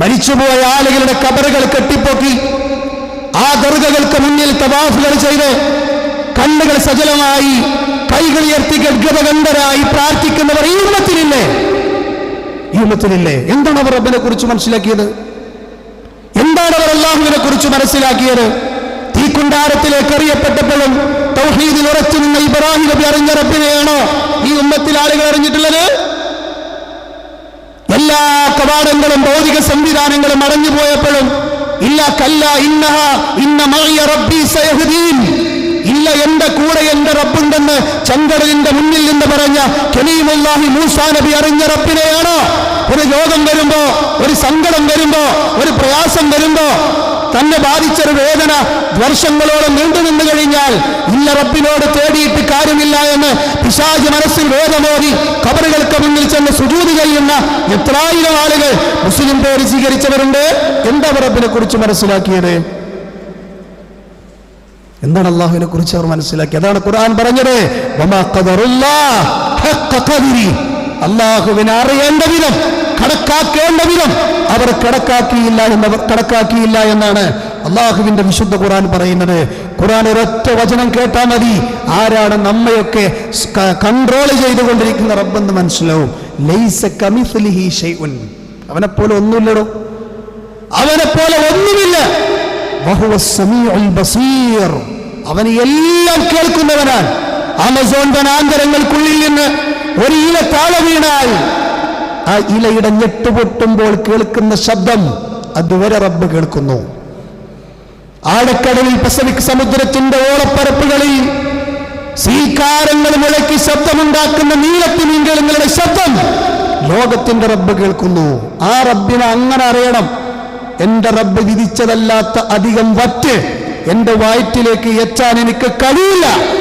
മരിച്ചുപോയ ആളുകളുടെ കബറുകൾ കെട്ടിപ്പൊക്കി ആ ദർഗകൾക്ക് മുന്നിൽ തവാഫുകൾ ചെയ്ത് കണ്ണുകൾ സജലമായി കൈകൾ ഉയർത്തി ഗദ്ഗതകണ്ഠരായി പ്രാർത്ഥിക്കുന്നവർ ഈ ഉമ്മത്തിലില്ലേ ഈ ഉമ്മത്തിലില്ലേ എന്താണ് അവർ റബ്ബിനെ കുറിച്ച് മനസ്സിലാക്കിയത്? എന്താണ് അവർ അള്ളാഹുവിനെ കുറിച്ച് മനസ്സിലാക്കിയത്? തീക്കുണ്ടാരത്തിലേക്ക് എറിയപ്പെട്ടപ്പോഴും തൗഹീദിൽ ഉറച്ചു നിന്ന ഇബ്രാഹിം നബി അറിഞ്ഞ റബ്ബിനെയാണോ ഈ ഉമ്മത്തിൽ ആളുകൾ അറിഞ്ഞിട്ടുള്ളത് എല്ലാ കവാടങ്ങളും ഭൗതിക സംവിധാനങ്ങളും അടഞ്ഞു പോയപ്പോഴും ഇല്ല കല്ല ഇന്നഹ ഇന്ന മറിയ റബ്ബി സയഹുദീൻ. ഇല്ല എന്റെ കൂടെ എന്റെ റബ്ബുണ്ടെന്ന് ചങ്കടലിന്റെ മുന്നിൽ നിന്ന് പറഞ്ഞ കലീമുല്ലാഹി മൂസാ നബി അറിഞ്ഞ റബ്ബിനെയാണ്. ഒരു രോഗം വരുമ്പോ ഒരു സങ്കടം വരുമ്പോ ഒരു പ്രയാസം വരുമ്പോ തന്നെ ബാധിച്ചൊരു വേദന വർഷങ്ങളോളം നീണ്ടു നിന്ന് കഴിഞ്ഞാൽ ഇല്ല റബ്ബിനോട് തേടിയിട്ട് കാര്യമില്ല എന്ന് പിശാജ് മനസ്സിൽ വേദമോതി കബറുകൾക്ക് മുന്നിൽ ചെന്ന് സുജൂതി ചെയ്യുന്ന എത്രായിരം ആളുകൾ മുസ്ലിം പേര് സ്വീകരിച്ചവരുണ്ട്? എന്താ പറപ്പിനെ കുറിച്ച് മനസ്സിലാക്കിയത്? എന്താണ് അള്ളാഹുവിനെ കുറിച്ച് അവർ മനസ്സിലാക്കി അതാണ് ഖുർആൻ പറഞ്ഞത്. അള്ളാഹുവിനെ അറിയേണ്ട വിധം കടക്കാക്കേണ്ട വിധം അവർ കടക്കാക്കിയില്ല എന്നവർ കടക്കാക്കിയില്ല എന്നാണ് അള്ളാഹുവിന്റെ വിശുദ്ധ ഖുറാൻ പറയുന്നത് ഖുറാൻ ഒരൊറ്റ വചനം കേട്ടാൽ മതി. ആരാണ് നമ്മയൊക്കെ കൺട്രോൾ ചെയ്തുകൊണ്ടിരിക്കുന്ന റബ്ബെന്ന് മനസ്സിലാവും. ഷൈഉൻ. അവനെ പോലെ ഒന്നുമില്ലടോ. അവനെ പോലെ ഒന്നുമില്ല. വഹുവ സമീഉൽ ബസീർ. അവന് എല്ലാം കേൾക്കുന്നവനാണ്. ആമസോൺ വനാന്തരങ്ങൾക്കുള്ളിൽ നിന്ന് ഒരു ഇല താഴെ വീണാൽ ആ ഇലയുടെ ഞെട്ടുപൊട്ടുമ്പോൾ കേൾക്കുന്ന ശബ്ദം അതുവരെ റബ്ബ് കേൾക്കുന്നു. ആഴക്കടലിൽ പസഫിക് സമുദ്രത്തിന്റെ ഓളപ്പരപ്പുകളിൽ സ്വീകാരങ്ങൾ മുഴക്കി ശബ്ദമുണ്ടാക്കുന്ന നീലത്തിമീൻകളുടെ ശബ്ദം ലോകത്തിന്റെ റബ്ബ് കേൾക്കുന്നു. ആ റബ്ബിനെ അങ്ങനെ അറിയണം. എന്റെ റബ്ബ് വിധിച്ചതല്ലാത്ത അധികം വറ്റ് എന്റെ വയറ്റിലേക്ക് എത്താൻ എനിക്ക് കഴിയില്ല.